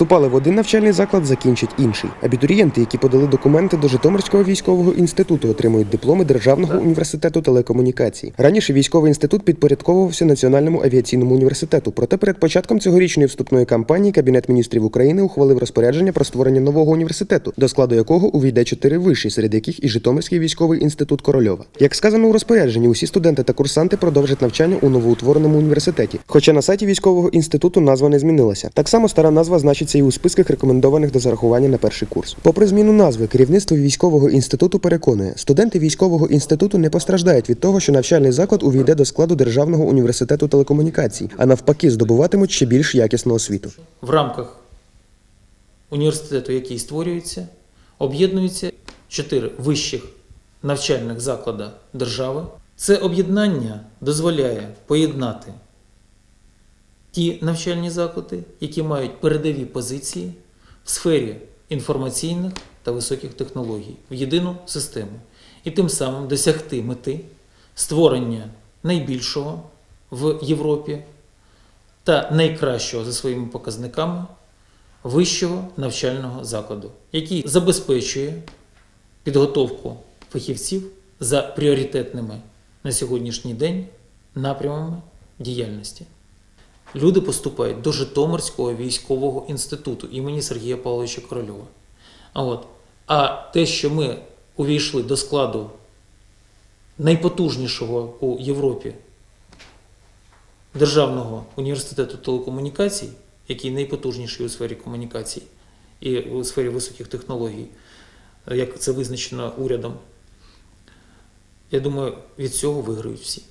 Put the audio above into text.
Вступали в один навчальний заклад, закінчать інший. Абітурієнти, які подали документи до Житомирського військового інституту, отримують дипломи Державного університету телекомунікацій. Раніше військовий інститут підпорядковувався Національному авіаційному університету. Проте перед початком цьогорічної вступної кампанії Кабінет міністрів України ухвалив розпорядження про створення нового університету, до складу якого увійде чотири виші, серед яких і Житомирський військовий інститут Корольова. Як сказано у розпорядженні, усі студенти та курсанти продовжать навчання у новоутвореному університеті. Хоча на сайті військового інституту назва не змінилася. Так само стара назва значиться і у списках рекомендованих до зарахування на перший курс. Попри зміну назви, керівництво військового інституту переконує, студенти військового інституту не постраждають від того, що навчальний заклад увійде до складу Державного університету телекомунікацій, а навпаки, здобуватимуть ще більш якісну освіту. в рамках університету, який створюється, об'єднуються чотири вищих навчальних заклади держави. Це об'єднання дозволяє поєднати ті навчальні заклади, які мають передові позиції в сфері інформаційних та високих технологій в єдину систему, і тим самим досягти мети створення найбільшого в Європі та найкращого за своїми показниками вищого навчального закладу, який забезпечує підготовку фахівців за пріоритетними на сьогоднішній день напрямами діяльності. Люди поступають до Житомирського військового інституту імені Сергія Павловича Корольова. А, от. а те, що ми увійшли до складу найпотужнішого у Європі Державного університету телекомунікацій, який найпотужніший у сфері комунікацій і у сфері високих технологій, як це визначено урядом, я думаю, від цього виграють всі.